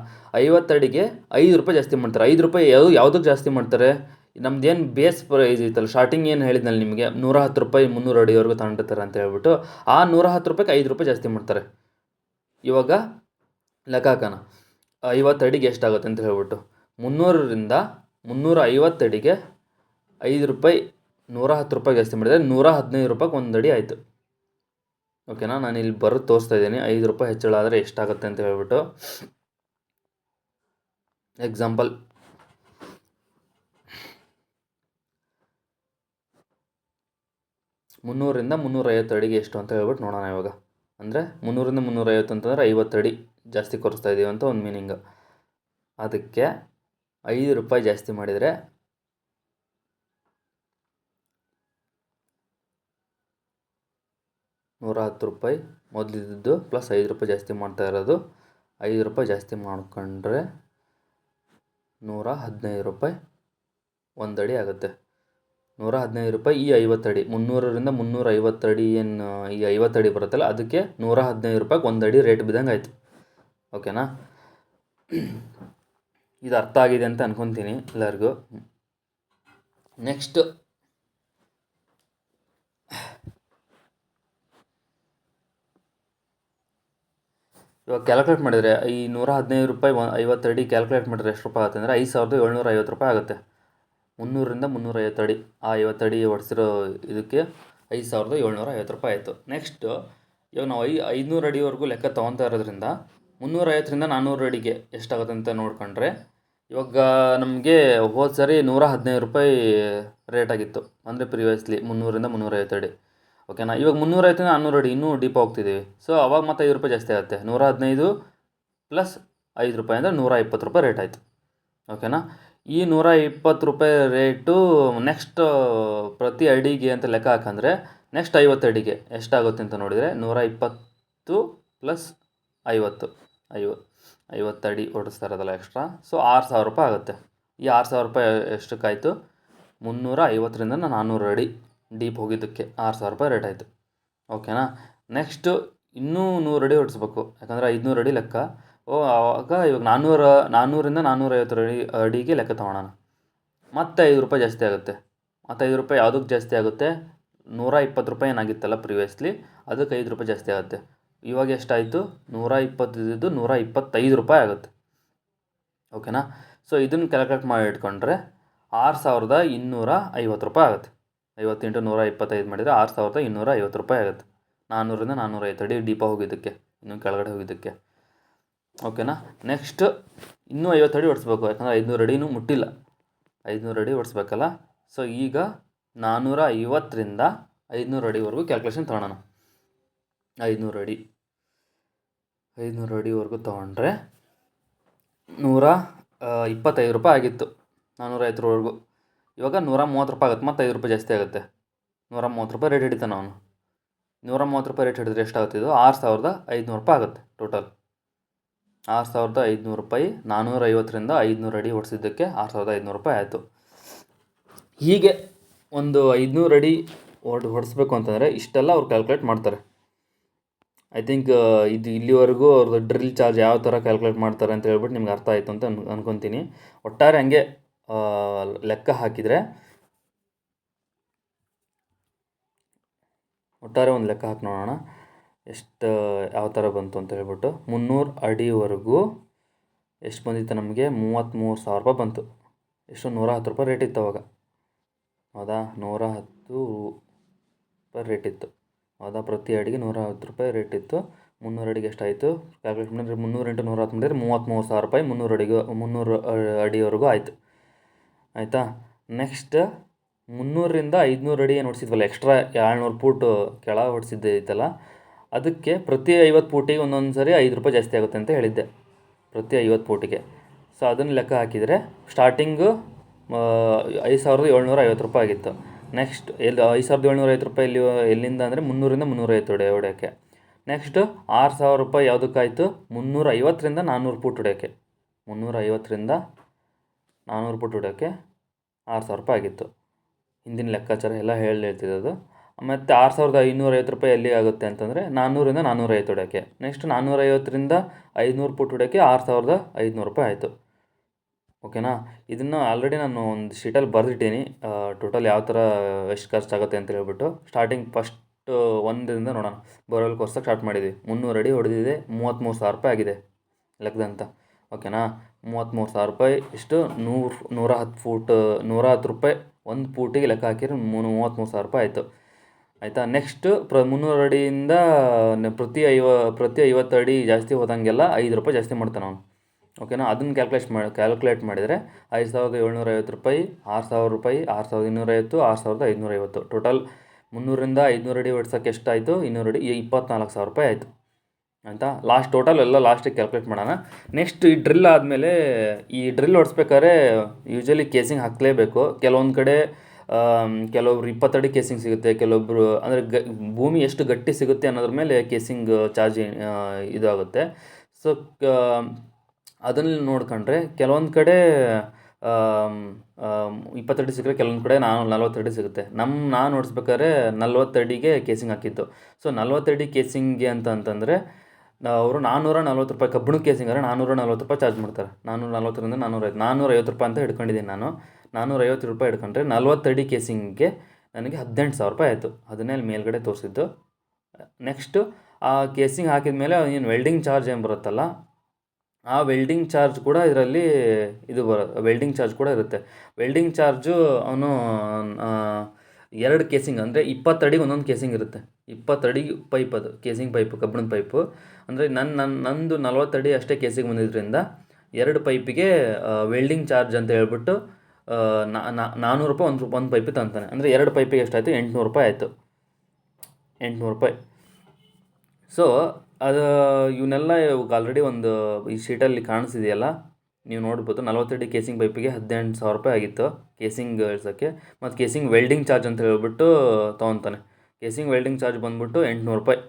ಐವತ್ತು ಅಡಿಗೆ ಐದು ರೂಪಾಯಿ ಜಾಸ್ತಿ ಮಾಡ್ತಾರೆ. ಐದು ರೂಪಾಯಿ ಯಾವ ಯಾವುದಕ್ಕೆ ಜಾಸ್ತಿ ಮಾಡ್ತಾರೆ? ನಮ್ದು ಏನು ಬೇಸ್ ಪ್ರೈಸ್ ಇತ್ತಲ್ಲ ಸ್ಟಾರ್ಟಿಂಗ್ ಏನು ಹೇಳಿದ್ನಲ್ಲ ನಿಮಗೆ ನೂರ ಹತ್ತು ರೂಪಾಯಿ ಮುನ್ನೂರು ಅಡಿವರೆಗೂ ತಗೊಂಡಿರ್ತಾರೆ ಅಂತ ಹೇಳ್ಬಿಟ್ಟು, ಆ ನೂರ ಹತ್ತು ರೂಪಾಯಿಗೆ ಐದು ರೂಪಾಯಿ ಜಾಸ್ತಿ ಮಾಡ್ತಾರೆ. ಇವಾಗ ಲೆಕ್ಕ ಹಾಕೋಣ. ಐವತ್ತು ಅಡಿಗೆ ಎಷ್ಟಾಗುತ್ತೆ ಅಂತ ಹೇಳ್ಬಿಟ್ಟು, ಮುನ್ನೂರರಿಂದ ಮುನ್ನೂರ ಐವತ್ತು ಅಡಿಗೆ ಐದು ರೂಪಾಯಿ ನೂರ ಹತ್ತು ರೂಪಾಯಿ ಜಾಸ್ತಿ ಮಾಡಿದರೆ ನೂರ ಹದಿನೈದು ರೂಪಾಯಿಗೆ ಒಂದು ಅಡಿ ಆಯಿತು. ಓಕೆನಾ? ನಾನು ಇಲ್ಲಿ ಬರೋದು ತೋರಿಸ್ತಾ ಇದ್ದೀನಿ. ಐದು ರೂಪಾಯಿ ಹೆಚ್ಚಳ ಆದರೆ ಎಷ್ಟಾಗುತ್ತೆ ಅಂತ ಹೇಳ್ಬಿಟ್ಟು. ಎಕ್ಸಾಂಪಲ್ ಮುನ್ನೂರಿಂದ ಮುನ್ನೂರೈವತ್ತು ಅಡಿಗೆ ಎಷ್ಟು ಅಂತ ಹೇಳ್ಬಿಟ್ಟು ನೋಡೋಣ ಇವಾಗ. ಅಂದರೆ ಮುನ್ನೂರಿಂದ ಮುನ್ನೂರೈವತ್ತು ಅಂತಂದರೆ ಐವತ್ತು ಅಡಿ ಜಾಸ್ತಿ ಕೊರಿಸ್ತಾ ಇದ್ದೀವಿ ಅಂತ ಒಂದು ಮೀನಿಂಗ್ ಅದಕ್ಕೆ ಐದು ರೂಪಾಯಿ ಜಾಸ್ತಿ ಮಾಡಿದರೆ ನೂರ ಹತ್ತು ರೂಪಾಯಿ ಮೊದಲಿದ್ದಿದ್ದು ಪ್ಲಸ್ ಐದು ರೂಪಾಯಿ ಜಾಸ್ತಿ ಮಾಡ್ತಾ ಇರೋದು. ಐದು ರೂಪಾಯಿ ಜಾಸ್ತಿ ಮಾಡ್ಕೊಂಡ್ರೆ ನೂರ ಹದಿನೈದು ರೂಪಾಯಿ ಒಂದಡಿ ಆಗುತ್ತೆ. ನೂರ ಹದಿನೈದು ರೂಪಾಯಿ ಈ ಐವತ್ತಡಿ, ಮುನ್ನೂರರಿಂದ ಮುನ್ನೂರ ಐವತ್ತಡಿ ಏನು, ಈ ಐವತ್ತು ಅಡಿ ಬರುತ್ತಲ್ಲ, ಅದಕ್ಕೆ ನೂರ ಹದಿನೈದು ರೂಪಾಯಿಗೆ ಒಂದಡಿ ರೇಟ್ ಬಿದ್ದಂಗೆ ಆಯಿತು. ಓಕೆನಾ ಇದು ಅರ್ಥ ಆಗಿದೆ ಅಂತ ಅನ್ಕೊತೀನಿ ಎಲ್ಲರಿಗೂ. ನೆಕ್ಸ್ಟ್ ಇವಾಗ ಕ್ಯಾಲ್ಕುಲೇಟ್ ಮಾಡಿದರೆ ಈ ನೂರ ಹದಿನೈದು ರೂಪಾಯಿ ಒನ್ ಐವತ್ತು ಅಡಿ ಕ್ಯಾಲ್ಕುಲೇಟ್ ಮಾಡಿದ್ರೆ ಎಷ್ಟು ರೂಪಾಯಿ ಆಗುತ್ತೆ ಅಂದರೆ ಐದು ಸಾವಿರದ ಏಳ್ನೂರ ಐವತ್ತು ರೂಪಾಯಿ ಆಗುತ್ತೆ. ಮುನ್ನೂರರಿಂದ ಮುನ್ನೂರ ಐವತ್ತು ಅಡಿ ಆ ಐವತ್ತು ಅಡಿ ಹೊಡ್ಸಿರೋ ಇದಕ್ಕೆ ಐದು ಸಾವಿರದ ಏಳ್ನೂರ ಐವತ್ತು ರೂಪಾಯಿ ಆಯಿತು. ನೆಕ್ಸ್ಟು ಇವಾಗ ನಾವು ಐ ಐದುನೂರು ಅಡಿವರೆಗೂ ಲೆಕ್ಕ ತೊಗೊತಾ ಇರೋದ್ರಿಂದ ಮುನ್ನೂರ ಐವತ್ತರಿಂದ ನಾನ್ನೂರು ಅಡಿಗೆ ಎಷ್ಟಾಗುತ್ತೆ ಅಂತ ನೋಡ್ಕೊಂಡ್ರೆ ಇವಾಗ ನಮಗೆ ಹೋದ ಸರಿ ನೂರ ಹದಿನೈದು ರೂಪಾಯಿ ರೇಟ್ ಆಗಿತ್ತು. ಅಂದರೆ ಪ್ರಿವಿಯಸ್ಲಿ ಮುನ್ನೂರಿಂದ ಮುನ್ನೂರೈವತ್ತು ಅಡಿ ಓಕೆನಾ? ಇವಾಗ ಮುನ್ನೂರೈವತ್ತರಿಂದ ನಾನ್ನೂರು ಅಡಿ, ಇನ್ನೂ ಡೀಪ್ ಹೋಗ್ತಿದ್ದೀವಿ ಸೊ ಅವಾಗ ಮತ್ತೆ ಐದು ರೂಪಾಯಿ ಜಾಸ್ತಿ ಆಗುತ್ತೆ. ನೂರ ಹದಿನೈದು ಪ್ಲಸ್ ಐದು ರೂಪಾಯಿ ಅಂದರೆ ನೂರ ಇಪ್ಪತ್ತು ರೂಪಾಯಿ ರೇಟ್ ಆಯಿತು. ಓಕೆನಾ? ಈ ನೂರ ಇಪ್ಪತ್ತು ರೂಪಾಯಿ ರೇಟು ನೆಕ್ಸ್ಟ್ ಪ್ರತಿ ಅಡಿಗೆ ಅಂತ ಲೆಕ್ಕ ಹಾಕಂದ್ರೆ ನೆಕ್ಸ್ಟ್ ಐವತ್ತು ಅಡಿಗೆ ಎಷ್ಟಾಗುತ್ತೆ ಅಂತ ನೋಡಿದರೆ ನೂರ ಇಪ್ಪತ್ತು ಪ್ಲಸ್ ಐವತ್ತು, ಐವ, ಐವತ್ತು ಅಡಿ ಓಡಿಸ್ತಾ ಇರೋದಲ್ಲ ಎಕ್ಸ್ಟ್ರಾ ಸೊ ಆರು ಸಾವಿರ ರೂಪಾಯಿ ಆಗುತ್ತೆ. ಈ ಆರು ಸಾವಿರ ರೂಪಾಯಿ ಎಷ್ಟಕ್ಕಾಯಿತು? ಮುನ್ನೂರ ಐವತ್ತರಿಂದ ನಾನ್ನೂರು ಅಡಿ. ಡೀಪ್ ಹೋಗಿದ್ದಕ್ಕೆ ಆರು ಸಾವಿರ ರೂಪಾಯಿ ರೇಟ್ ಆಯಿತು. ಓಕೆನಾ ನೆಕ್ಸ್ಟು ಇನ್ನೂ ನೂರು ಅಡಿ ಹೊಡಿಸ್ಬೇಕು. ಯಾಕಂದರೆ ಐದುನೂರು ಅಡಿ ಲೆಕ್ಕ. ಓ, ಆವಾಗ ಇವಾಗ ನಾನ್ನೂರ ನಾನ್ನೂರಿಂದ ನಾನ್ನೂರೈವತ್ತು ಅಡಿ, ಅಡಿಗೆ ಲೆಕ್ಕ ತೊಗೊಳೋಣ. ಮತ್ತೆ ಐದು ರೂಪಾಯಿ ಜಾಸ್ತಿ ಆಗುತ್ತೆ. ಮತ್ತು ಐದು ರೂಪಾಯಿ ಯಾವುದಕ್ಕೆ ಜಾಸ್ತಿ ಆಗುತ್ತೆ? ನೂರ ಇಪ್ಪತ್ತು ರೂಪಾಯಿ ಏನಾಗಿತ್ತಲ್ಲ ಪ್ರಿವಿಯಸ್ಲಿ ಅದಕ್ಕೆ ಐದು ರೂಪಾಯಿ ಜಾಸ್ತಿ ಆಗುತ್ತೆ. ಇವಾಗ ಎಷ್ಟಾಯಿತು? ನೂರ ಇಪ್ಪತ್ತಿದ್ದು ನೂರ ಇಪ್ಪತ್ತೈದು ರೂಪಾಯಿ ಆಗುತ್ತೆ. ಓಕೆನಾ ಸೊ ಇದನ್ನು ಕ್ಯಾಲ್ಕುಲೇಟ್ ಮಾಡಿ ಇಟ್ಕೊಂಡ್ರೆ ಆರು ಸಾವಿರದ ಇನ್ನೂರ ಐವತ್ತು ರೂಪಾಯಿ ಆಗುತ್ತೆ. ಐವತ್ತು ಇಂಟು ನೂರ ಇಪ್ಪತ್ತೈದು ಮಾಡಿದರೆ ಆರು ಸಾವಿರದ ಇನ್ನೂರ ಐವತ್ತು ರೂಪಾಯಿ ಆಗುತ್ತೆ. ನಾನ್ನೂರಿಂದ ನಾನ್ನೂರೈವತ್ತು ಅಡಿ ಡೀಪ ಹೋಗಿದ್ದಕ್ಕೆ, ಇನ್ನೂ ಕೆಳಗಡೆ ಹೋಗಿದ್ದಕ್ಕೆ. ಓಕೆನಾ ನೆಕ್ಸ್ಟ್ ಇನ್ನೂ ಐವತ್ತು ಅಡಿ ಹೊಡ್ಸ್ಬೇಕು ಯಾಕಂದರೆ ಐದುನೂರು ಅಡಿನೂ ಮುಟ್ಟಿಲ್ಲ. ಐದುನೂರು ಅಡಿ ಹೊಡ್ಸ್ಬೇಕಲ್ಲ ಸೊ ಈಗ ನಾನ್ನೂರ ಐವತ್ತರಿಂದ ಐದುನೂರು ಅಡಿವರೆಗೂ ಕ್ಯಾಲ್ಕುಲೇಷನ್ ತೊಗೊಳೋಣ ಐದುನೂರು ಅಡಿ. ಐದುನೂರು ಅಡಿವರೆಗೂ ತೊಗೊಂಡ್ರೆ ನೂರ ಇಪ್ಪತ್ತೈದು ರೂಪಾಯಿ ಆಗಿತ್ತು ನಾನ್ನೂರ ಐವತ್ತರವರೆಗೂ ಇವಾಗ ನೂರ ಮೂವತ್ತು ರೂಪಾಯಿ ಆಗುತ್ತೆ, ಮತ್ತು ಐದು ರೂಪಾಯಿ ಜಾಸ್ತಿ ಆಗುತ್ತೆ. ನೂರ ಮೂವತ್ತು ರೂಪಾಯಿ ರೇಟ್ ಹಿಡಿತಾನೆ ಅವನು. ನೂರ ಮೂವತ್ತು ರೂಪಾಯಿ ರೇಟ್ ಹಿಡಿದ್ರೆ ಎಷ್ಟಾಗುತ್ತೆ ಇದು? ಆರು ಸಾವಿರದ ಐದುನೂರು ರೂಪಾಯಿ ಆಗುತ್ತೆ ಟೋಟಲ್ ಆರು ಸಾವಿರದ ಐದುನೂರು ರೂಪಾಯಿ ನಾನ್ನೂರ ಐವತ್ತರಿಂದ ಐದುನೂರು ಅಡಿ ಹೊಡ್ಸಿದ್ದಕ್ಕೆ ಆರು ಸಾವಿರದ ಐದುನೂರು ರೂಪಾಯಿ ಆಯಿತು. ಹೀಗೆ ಒಂದು ಐದುನೂರು ಅಡಿ ಹೊಡ್ ಹೊಡಿಸ್ಬೇಕು ಅಂತಂದರೆ ಇಷ್ಟೆಲ್ಲ ಅವ್ರು ಕ್ಯಾಲ್ಕುಲೇಟ್ ಮಾಡ್ತಾರೆ. ಐ ಥಿಂಕ್ ಇದು ಇಲ್ಲಿವರೆಗೂ ಅವ್ರದ್ದು ಡ್ರಿಲ್ ಚಾರ್ಜ್ ಯಾವ ಥರ ಕ್ಯಾಲ್ಕುಲೇಟ್ ಮಾಡ್ತಾರೆ ಅಂತ ಹೇಳ್ಬಿಟ್ಟು ನಿಮ್ಗೆ ಅರ್ಥ ಆಯಿತು ಅಂತ ಅನ್, ಅನ್ಕೊತೀನಿ. ಒಟ್ಟಾರೆ ಹಂಗೆ ಲೆಕ್ಕ ಹಾಕಿದರೆ ಒಟ್ಟಾರೆ ಒಂದು ಲೆಕ್ಕ ಹಾಕಿ ನೋಡೋಣ. ಎಷ್ಟು, ಯಾವ ಥರ ಬಂತು ಅಂತ ಹೇಳ್ಬಿಟ್ಟು ಮುನ್ನೂರು ಅಡಿವರೆಗೂ ಎಷ್ಟು ಬಂದಿತ್ತು ನಮಗೆ? ಮೂವತ್ತ್ಮೂರು ಸಾವಿರ ರೂಪಾಯಿ ಬಂತು. ಎಷ್ಟು? ನೂರ ಹತ್ತು ರೂಪಾಯಿ ರೇಟ್ ಇತ್ತು ಅವಾಗ. ಹೌದಾ? ನೂರ ಹತ್ತು ರೂಪಾಯಿ ರೇಟ್ ಇತ್ತು. ಹೌದಾ? ಪ್ರತಿ ಅಡಿಗೆ ನೂರ ಹತ್ತು ರೂಪಾಯಿ ರೇಟ್ ಇತ್ತು. ಮುನ್ನೂರು ಅಡಿಗೆ ಎಷ್ಟಾಯಿತು? ಕ್ಯಾಲ್ಕುಲೇಟ್ ಮಾಡಿದ್ರೆ ಮುನ್ನೂರು ಇಂಟು ನೂರ ಹತ್ತು ಮಾಡಿದರೆ ಮೂವತ್ತ್ಮೂರು ಸಾವಿರ ರೂಪಾಯಿ ಮುನ್ನೂರು ಅಡಿಗೆ, ಮುನ್ನೂರು ಅಡಿವರೆಗೂ ಆಯಿತು. ಆಯಿತಾ? ನೆಕ್ಸ್ಟ್ ಮುನ್ನೂರರಿಂದ ಐದುನೂರು ಅಡಿ ಏನು ಹೊಡ್ಸಿದ್ವಲ್ಲ ಎಕ್ಸ್ಟ್ರಾ ಏಳ್ನೂರು ಪೂಟು ಕೆಳ ಹೊಡ್ಸಿದ್ದೆ ಐತಲ್ಲ, ಅದಕ್ಕೆ ಪ್ರತಿ ಐವತ್ತು ಪೂಟಿಗೆ ಒಂದೊಂದು ಸರಿ ಐದು ರೂಪಾಯಿ ಜಾಸ್ತಿ ಆಗುತ್ತೆ ಅಂತ ಹೇಳಿದ್ದೆ, ಪ್ರತಿ ಐವತ್ತು ಪೂಟಿಗೆ. ಸೊ ಅದನ್ನು ಲೆಕ್ಕ ಹಾಕಿದರೆ ಸ್ಟಾರ್ಟಿಂಗು ಐದು ಸಾವಿರದ ಏಳ್ನೂರ ಐವತ್ತು ರೂಪಾಯಿ ಆಗಿತ್ತು. ನೆಕ್ಸ್ಟ್ ಎಲ್ಲಿ ಐದು ಸಾವಿರದ ಏಳ್ನೂರ ಐವತ್ತು ರೂಪಾಯಿ ಇಲ್ಲಿ ಎಲ್ಲಿಂದ ಅಂದರೆ ಮುನ್ನೂರಿಂದ ಮುನ್ನೂರೈವತ್ತು ಹೊಡೆ ಹೊಡೆಯೋಕ್ಕೆ ನೆಕ್ಸ್ಟ್ ಆರು ಸಾವಿರ ರೂಪಾಯಿ ಯಾವುದಕ್ಕಾಯಿತು? ಮುನ್ನೂರ ಐವತ್ತರಿಂದ ನಾನ್ನೂರು ಪೂಟ್ ಹೊಡೆಯೋಕ್ಕೆ ಮುನ್ನೂರ ಐವತ್ತರಿಂದ ನಾನ್ನೂರು ಫುಟ್ ಹೊಡೆಯೋಕ್ಕೆ ಆರು ಸಾವಿರ ರೂಪಾಯಿ ಆಗಿತ್ತು. ಹಿಂದಿನ ಲೆಕ್ಕಾಚಾರ ಎಲ್ಲ ಹೇಳಿ ಹೇಳ್ತಿದ್ದದು ಮತ್ತು ಆರು ಸಾವಿರದ ಐನೂರೈವತ್ತು ರೂಪಾಯಿ ಎಲ್ಲಿ ಆಗುತ್ತೆ ಅಂತಂದರೆ ನಾನ್ನೂರಿಂದ ನಾನ್ನೂರೈವತ್ತು ಹೊಡೆಯೋಕ್ಕೆ ನೆಕ್ಸ್ಟ್ ನಾನ್ನೂರೈವತ್ತರಿಂದ ಐದುನೂರು ಫುಟ್ ಹೊಡೆಯೋಕ್ಕೆ ಆರು ಸಾವಿರದ ಐದುನೂರು ರೂಪಾಯಿ ಆಯಿತು. ಓಕೆನಾ ಇದನ್ನು ಆಲ್ರೆಡಿ ನಾನು ಒಂದು ಶೀಟಲ್ಲಿ ಬರೆದಿಟ್ಟೀನಿ. ಟೋಟಲ್ ಯಾವ ಥರ ಎಷ್ಟು ಖರ್ಚಾಗುತ್ತೆ ಅಂತ ಹೇಳ್ಬಿಟ್ಟು. ಸ್ಟಾರ್ಟಿಂಗ್ ಫಸ್ಟ್ ಒಂದರಿಂದ ನೋಡೋಣ. ಬೋರ್ವೆಲ್ ಕೋರ್ಸಕ್ಕೆ ಸ್ಟಾರ್ಟ್ ಮಾಡಿದ್ವಿ. ಮುನ್ನೂರು ಅಡಿ ಹೊಡೆದಿದೆ. ಮೂವತ್ತ್ಮೂರು ಸಾವಿರ ರೂಪಾಯಿ ಆಗಿದೆ. ಲೆಕ್ಕದಂತ. ಓಕೆನಾ ಮೂವತ್ತ್ಮೂರು ಸಾವಿರ ರೂಪಾಯಿ ಇಷ್ಟು ನೂರು, ನೂರ ಹತ್ತು ಫೂಟ್, ನೂರ ಹತ್ತು ರೂಪಾಯಿ ಒಂದು ಫೂಟಿಗೆ ಲೆಕ್ಕ ಹಾಕಿದ್ರೆ ಮೂವತ್ತ್ಮೂರು ಸಾವಿರ ರೂಪಾಯಿ ಆಯಿತು. ಆಯಿತಾ? ನೆಕ್ಸ್ಟ್ ಪ್ರ ಮುನ್ನೂರು ಅಡಿಯಿಂದ ಪ್ರತಿ ಐವ, ಪ್ರತಿ ಐವತ್ತು ಅಡಿ ಜಾಸ್ತಿ ಹೋದಂಗೆಲ್ಲ ಐದು ರೂಪಾಯಿ ಜಾಸ್ತಿ ಮಾಡ್ತಾನೆ ಅವನು. ಓಕೆನಾ ಅದನ್ನು ಕ್ಯಾಲ್ಕುಲೇಟ್ ಮಾಡಿ ಕ್ಯಾಲ್ಕುಲೇಟ್ ಮಾಡಿದರೆ ಐದು ಸಾವಿರದ ಏಳ್ನೂರ ಐವತ್ತು ರೂಪಾಯಿ, ಆರು ಸಾವಿರ ರೂಪಾಯಿ, ಆರು ಸಾವಿರದ ಇನ್ನೂರೈವತ್ತು ಆರು ಸಾವಿರದ ಐದುನೂರೈವತ್ತು ಟೋಟಲ್ ಮುನ್ನೂರಿಂದ ಐದುನೂರು ಅಡಿ ಓಡಿಸೋಕೆ ಎಷ್ಟಾಯಿತು? ಇನ್ನೂರು ಅಡಿ ಇಪ್ಪತ್ನಾಲ್ಕು ಸಾವಿರ ರೂಪಾಯಿ ಆಯಿತು. ಆಯಿತಾ ಲಾಸ್ಟ್ ಟೋಟಲ್ ಎಲ್ಲ ಲಾಸ್ಟಿಗೆ ಕ್ಯಾಲ್ಕುಲೇಟ್ ಮಾಡೋಣ. ನೆಕ್ಸ್ಟ್ ಈ ಡ್ರಿಲ್ ಆದಮೇಲೆ ಈ ಡ್ರಿಲ್ ಹೊಡೆಸ್ಬೇಕಾದ್ರೆ ಯೂಶಲಿ ಕೇಸಿಂಗ್ ಹಾಕಲೇಬೇಕು. ಕೆಲವೊಂದು ಕಡೆ ಕೆಲವೊಬ್ರು ಇಪ್ಪತ್ತಡಿ ಕೇಸಿಂಗ್ ಸಿಗುತ್ತೆ ಕೆಲವೊಬ್ಬರು ಅಂದರೆ ಗ, ಭೂಮಿ ಎಷ್ಟು ಗಟ್ಟಿ ಸಿಗುತ್ತೆ ಅನ್ನೋದ್ರ ಮೇಲೆ ಕೇಸಿಂಗ್ ಚಾರ್ಜ್ ಇದಾಗುತ್ತೆ. ಸೊ ಅದನ್ನು ನೋಡ್ಕೊಂಡ್ರೆ ಕೆಲವೊಂದು ಕಡೆ ಇಪ್ಪತ್ತಡಿ ಸಿಕ್ಕರೆ ಕೆಲವೊಂದು ಕಡೆ ನಾನು ನಲ್ವತ್ತಡಿ ಸಿಗುತ್ತೆ. ನಮ್ಮ ನಾನು ನೋಡಿಸ್ಬೇಕಾದ್ರೆ ನಲ್ವತ್ತಡಿಗೆ ಕೇಸಿಂಗ್ ಹಾಕಿತ್ತು ಸೊ ನಲ್ವತ್ತಡಿ ಕೇಸಿಂಗ್ಗೆ ಅಂತ ಅಂತಂದರೆ ಅವರು ನಾನ್ನೂರ ನಲ್ವತ್ತು ರೂಪಾಯಿ ಕಬ್ಬಿಣ ಕೇಸಿಂಗ್ ಅಂದರೆ ನಾನ್ನೂರ ನಲ್ವತ್ತು ರೂಪಾಯಿ ಚಾರ್ಜ್ ಮಾಡ್ತಾರೆ. ನಾನ್ನೂರ ನಲ್ವತ್ತರಿಂದ ನಾನ್ನೂರೈವತ್ತು ನಾನ್ನೂರೈವತ್ತು ರೂಪಾಯಿ ಅಂತ ಹಿಡ್ಕೊಂಡಿದ್ದೀನಿ ನಾನು. ನಾನ್ನೂರೈವತ್ತು ರೂಪಾಯಿ ಹಿಡ್ಕೊಂಡ್ರೆ ನಲ್ವತ್ತಡಿ ಕೇಸಿಂಗ್ಗೆ ನನಗೆ ಹದಿನೆಂಟು ಸಾವಿರ ರೂಪಾಯಿ ಆಯಿತು. ಅದನ್ನೇ ಅಲ್ಲಿ ಮೇಲ್ಗಡೆ ತೋರಿಸಿದ್ದು. ನೆಕ್ಸ್ಟು, ಆ ಕೇಸಿಂಗ್ ಹಾಕಿದ ಮೇಲೆ ಏನು ವೆಲ್ಡಿಂಗ್ ಚಾರ್ಜ್ ಏನು ಬರುತ್ತಲ್ಲ, ಆ ವೆಲ್ಡಿಂಗ್ ಚಾರ್ಜ್ ಕೂಡ ಇದರಲ್ಲಿ ಇದು ಬರ, ವೆಲ್ಡಿಂಗ್ ಚಾರ್ಜ್ ಕೂಡ ಇರುತ್ತೆ. ವೆಲ್ಡಿಂಗ್ ಚಾರ್ಜು ಅವನು ಎರಡು ಕೇಸಿಂಗ್ ಅಂದರೆ ಇಪ್ಪತ್ತಡಿಗೆ ಒಂದೊಂದು ಕೇಸಿಂಗ್ ಇರುತ್ತೆ. ಇಪ್ಪತ್ತಡಿ ಪೈಪ್ ಅದು ಕೇಸಿಂಗ್ ಪೈಪು ಕಬ್ಬಿಣದ ಪೈಪು ಅಂದರೆ ನನ್ನ ನನ್ನ ನಂದು ನಲ್ವತ್ತಡಿ ಅಷ್ಟೇ ಕೇಸಿಂಗ್ ಬಂದಿದ್ದರಿಂದ ಎರಡು ಪೈಪಿಗೆ ವೆಲ್ಡಿಂಗ್ ಚಾರ್ಜ್ ಅಂತ ಹೇಳ್ಬಿಟ್ಟು ನಾನ್ನೂರು ರೂಪಾಯಿ ಒಂದು ಒಂದು ಪೈಪಿಗೆ ತಂತಾನೆ. ಅಂದರೆ ಎರಡು ಪೈಪಿಗೆ ಎಷ್ಟಾಯಿತು? ಎಂಟುನೂರು ರೂಪಾಯಿ ಆಯಿತು. ಎಂಟುನೂರು ರೂಪಾಯಿ. ಸೊ ಅದು, ಇವನ್ನೆಲ್ಲ ಇವಾಗ ಆಲ್ರೆಡಿ ಒಂದು ಈ ಶೀಟಲ್ಲಿ ಕಾಣಿಸಿದೆಯಲ್ಲ? ನೀವು ನೋಡ್ಬೋದು ನಲ್ವತ್ತಡಿ ಕೇಸಿಂಗ್ ಪೈಪಿಗೆ ಹದಿನೆಂಟು ಸಾವಿರ ರೂಪಾಯಿ ಆಗಿತ್ತು. ಕೇಸಿಂಗ್ ಇಳ್ಸೋಕ್ಕೆ ಮತ್ತು ಕೇಸಿಂಗ್ ವೆಲ್ಡಿಂಗ್ ಚಾರ್ಜ್ ಅಂತ ಹೇಳ್ಬಿಟ್ಟು ತೊಗೊತಾನೆ. ಕೇಸಿಂಗ್ ವೆಲ್ಡಿಂಗ್ ಚಾರ್ಜ್ ಬಂದ್ಬಿಟ್ಟು ಎಂಟುನೂರು ರೂಪಾಯಿ.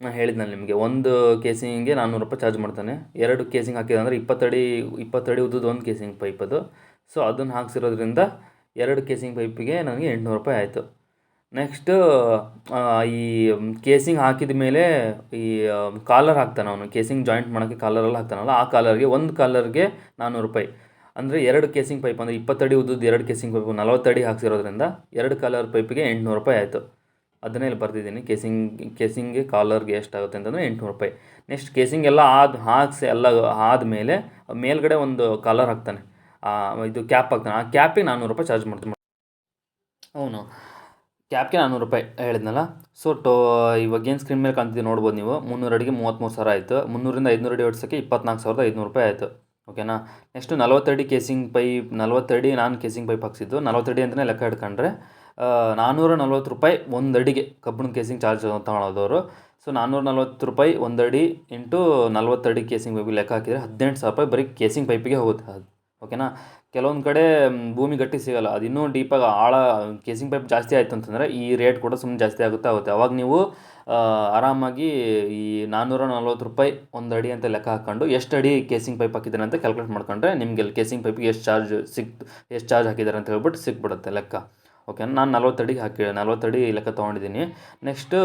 ನಾನು ಹೇಳಿದ್ನಲ್ಲ ನಿಮಗೆ. ಒಂದು ಕೇಸಿಂಗ್ಗೆ ನಾನ್ನೂರು ರೂಪಾಯಿ ಚಾರ್ಜ್ ಮಾಡ್ತಾನೆ. ಎರಡು ಕೇಸಿಂಗ್ ಹಾಕಿದೆ ಅಂದರೆ ಇಪ್ಪತ್ತಡಿ ಇಪ್ಪತ್ತಡಿ ಉದ್ದದ್ದು ಒಂದು ಕೇಸಿಂಗ್ ಪೈಪ್ ಅದು. ಸೊ ಅದನ್ನು ಹಾಕ್ಸಿರೋದ್ರಿಂದ ಎರಡು ಕೇಸಿಂಗ್ ಪೈಪಿಗೆ ನನಗೆ ಎಂಟುನೂರು ರೂಪಾಯಿ ಆಯಿತು. ನೆಕ್ಸ್ಟು ಈ ಕೇಸಿಂಗ್ ಹಾಕಿದ ಮೇಲೆ ಈ ಕಾಲರ್ ಹಾಕ್ತಾನೆ ಅವನು. ಕೇಸಿಂಗ್ ಜಾಯಿಂಟ್ ಮಾಡೋಕ್ಕೆ ಕಾಲರೆಲ್ಲ ಹಾಕ್ತಾನಲ್ಲ, ಆ ಕಾಲರ್ಗೆ ಒಂದು ಕಾಲರ್ಗೆ ನಾನ್ನೂರು ರೂಪಾಯಿ. ಅಂದರೆ ಎರಡು ಕೇಸಿಂಗ್ ಪೈಪ್, ಅಂದರೆ ಇಪ್ಪತ್ತಡಿ ಉದ್ದದ್ದು ಎರಡು ಕೇಸಿಂಗ್ ಪೈಪು, ನಲವತ್ತಡಿ ಹಾಕ್ಸಿರೋದ್ರಿಂದ ಎರಡು ಕಾಲರ್ ಪೈಪಿಗೆ ಎಂಟುನೂರು ರೂಪಾಯಿ ಆಯಿತು. ಅದನ್ನೇ ಇಲ್ಲಿ ಬರ್ತಿದ್ದೀನಿ ಕೇಸಿಂಗ್, ಕೇಸಿಂಗ್ಗೆ ಕಾಲರ್ಗೆ ಎಷ್ಟಾಗುತ್ತೆ ಅಂತಂದರೆ ಎಂಟುನೂರು ರೂಪಾಯಿ. ನೆಕ್ಸ್ಟ್ ಕೇಸಿಂಗ್ ಎಲ್ಲ ಆದ, ಹಾಕ್ಸಿ ಎಲ್ಲ ಆದಮೇಲೆ ಮೇಲ್ಗಡೆ ಒಂದು ಕಾಲರ್ ಹಾಕ್ತಾನೆ. ಇದು ಕ್ಯಾಪ್ ಹಾಕ್ತಾನೆ. ಆ ಕ್ಯಾಪಿಗೆ ನಾನ್ನೂರು ರೂಪಾಯಿ ಚಾರ್ಜ್ ಮಾಡ್ತೀನಿ. ಅವನು. ಕ್ಯಾಬ್ಗೆ ನಾನ್ನೂರು ರೂಪಾಯಿ ಹೇಳಿದ್ನಲ್ಲ. ಸೊ ಟೋ, ಇವಾಗ ಏನು ಸ್ಕ್ರೀನ್ ಮೇಲೆ ಕಾಣ್ತಿದೆ ನೋಡ್ಬೋದು ನೀವು. ಮುನ್ನೂರು ಅಡಿಗೆ ಮೂವತ್ತ್ಮೂರು ಸಾವಿರ ಆಯಿತು. ಮುನ್ನೂರಿಂದ ಐದುನೂರು ಅಡಿ ಹೊಡ್ಸೋಕ್ಕೆ ಇಪ್ಪತ್ನಾಲ್ಕು ಸಾವಿರದ ಐದುನೂರು ರೂಪಾಯಿ ಆಯಿತು. ಓಕೆನಾ ನೆಕ್ಸ್ಟು ನಲವತ್ತಡಿ ಕೇಸಿಂಗ್ ಪೈಪ್ ನಲವತ್ತಡಿ ನಾನು ಕೇಸಿಂಗ್ ಪೈಪ್ ಹಾಕ್ಸಿದ್ದು. ಅಡಿ ಅಂತಲೇ ಲೆಕ್ಕ ಹಿಡ್ಕೊಂಡ್ರೆ ನಾನ್ನೂರ ನಲ್ವತ್ತು ರೂಪಾಯಿ ಒಂದು ಅಡಿಗೆ ಕಬ್ಬಿಣದ ಕೇಸಿಂಗ್ ಚಾರ್ಜ್ ತಗೊಳೋದವರು. ಸೊ ನಾನ್ನೂರ ನಲ್ವತ್ತು ರೂಪಾಯಿ ಒಂದು ಅಡಿ ಇಂಟು ನಲ್ವತ್ತಡಿ ಕೇಸಿಂಗ್ ಪೈಪಿಗೆ ಲೆಕ್ಕ ಹಾಕಿದರೆ ಹದಿನೆಂಟು ಸಾವಿರ ರೂಪಾಯಿ ಬರೀ ಕೇಸಿಂಗ್ ಪೈಪಿಗೆ ಹೋಗುತ್ತೆ ಅದು. ಓಕೆನಾ ಕೆಲವೊಂದು ಕಡೆ ಭೂಮಿ ಗಟ್ಟಿ ಸಿಗೋಲ್ಲ. ಅದು ಇನ್ನೂ ಡೀಪಾಗಿ ಆಳ ಕೇಸಿಂಗ್ ಪೈಪ್ ಜಾಸ್ತಿ ಆಯಿತು ಅಂತಂದರೆ ಈ ರೇಟ್ ಕೂಡ ಸುಮ್ಮನೆ ಜಾಸ್ತಿ ಆಗುತ್ತಾ ಆಗುತ್ತೆ ಅವಾಗ ನೀವು ಆರಾಮಾಗಿ ಈ ನಾನ್ನೂರ ನಲ್ವತ್ತು ರೂಪಾಯಿ ಒಂದು ಅಡಿ ಅಂತ ಲೆಕ್ಕ ಹಾಕ್ಕೊಂಡು ಎಷ್ಟು ಅಡಿ ಕೇಸಿಂಗ್ ಪೈಪ್ ಹಾಕಿದ್ದಾರೆ ಅಂತ ಕ್ಯಾಲ್ಕುಲೇಟ್ ಮಾಡ್ಕೊಂಡ್ರೆ ನಿಮಗೆ ಅಲ್ಲಿ ಕೇಸಿಂಗ್ ಪೈಪಿಗೆ ಎಷ್ಟು ಚಾರ್ಜ್ ಸಿಕ್ತು, ಎಷ್ಟು ಚಾರ್ಜ್ ಹಾಕಿದ್ದಾರೆ ಅಂತ ಹೇಳ್ಬಿಟ್ಟು ಸಿಕ್ಬಿಡುತ್ತೆ ಲೆಕ್ಕ. ಓಕೆ ನಾನು ನಲ್ವತ್ತಡಿಗೆ ಹಾಕಿ, ನಲ್ವತ್ತಡಿ ಲೆಕ್ಕ ತೊಗೊಂಡಿದ್ದೀನಿ ನೆಕ್ಸ್ಟು